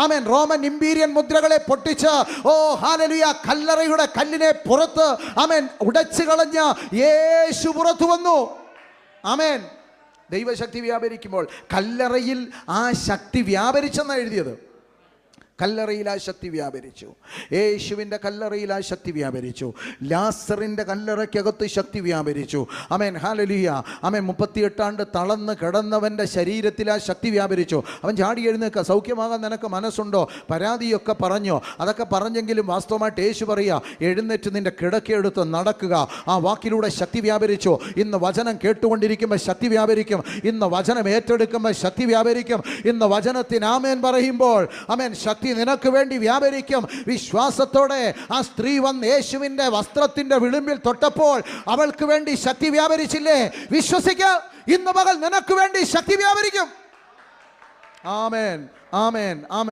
ആമേൻ. Roman ഇമ്പീരിയൻ മുദ്രകളെ പൊട്ടിച്ച് ഓ ഹാലലുയ കല്ലറയുടെ കല്ലിനെ പുറത്ത് ആമേൻ ഉടച്ചു കളഞ്ഞ യേശു പുറത്തു വന്നു. ആമേൻ. ദൈവശക്തി വ്യാപരിക്കുമ്പോൾ കല്ലറയിൽ ആ ശക്തി വ്യാപരിച്ചെന്നാണ് എഴുതിയത്. കല്ലറയിൽ ആ ശക്തി വ്യാപരിച്ചു. യേശുവിന്റെ കല്ലറയിൽ ആ ശക്തി വ്യാപരിച്ചു. ലാസറിന്റെ കല്ലറയ്ക്കകത്ത് ശക്തി വ്യാപരിച്ചു. അമേൻ ഹാലലിയ അമേൻ മുപ്പത്തിയെട്ടാണ്ട് തളന്ന് കിടന്നവന്റെ ശരീരത്തിൽ ആ ശക്തി വ്യാപരിച്ചു. അവൻ ചാടി എഴുന്നേൽക്കുക സൗഖ്യമാകാൻ നിനക്ക് മനസ്സുണ്ടോ? പരാതിയൊക്കെ പറഞ്ഞോ? അതൊക്കെ പറഞ്ഞെങ്കിലും വാസ്തവമായിട്ട് യേശു പറയുക എഴുന്നേറ്റ് നിന്റെ കിടക്കെടുത്ത് നടക്കുക. ആ വാക്കിലൂടെ ശക്തി വ്യാപരിച്ചു. ഇന്ന് വചനം കേട്ടുകൊണ്ടിരിക്കുമ്പോൾ ശക്തി വ്യാപരിക്കും. ഇന്ന് വചനം ഏറ്റെടുക്കുമ്പോൾ ശക്തി വ്യാപരിക്കും. ഇന്ന് വചനത്തിന് ആമേൻ പറയുമ്പോൾ അമേൻ ശക്തി നിനക്ക് വേണ്ടി വ്യാപരിക്കും. വിശ്വാസത്തോടെ ആ സ്ത്രീ വന്ന് യേശുവിന്റെ വസ്ത്രത്തിന്റെ വിളിമ്പിൽ തൊട്ടപ്പോൾ അവൾക്ക് വേണ്ടി ശക്തി വ്യാപരിച്ചില്ലേ? വിശ്വസിക്ക. ഇന്ന് മകൾ നിനക്ക് വേണ്ടി ശക്തി വ്യാപരിക്കും. ആമേൻ ആമേൻ ആമേൻ.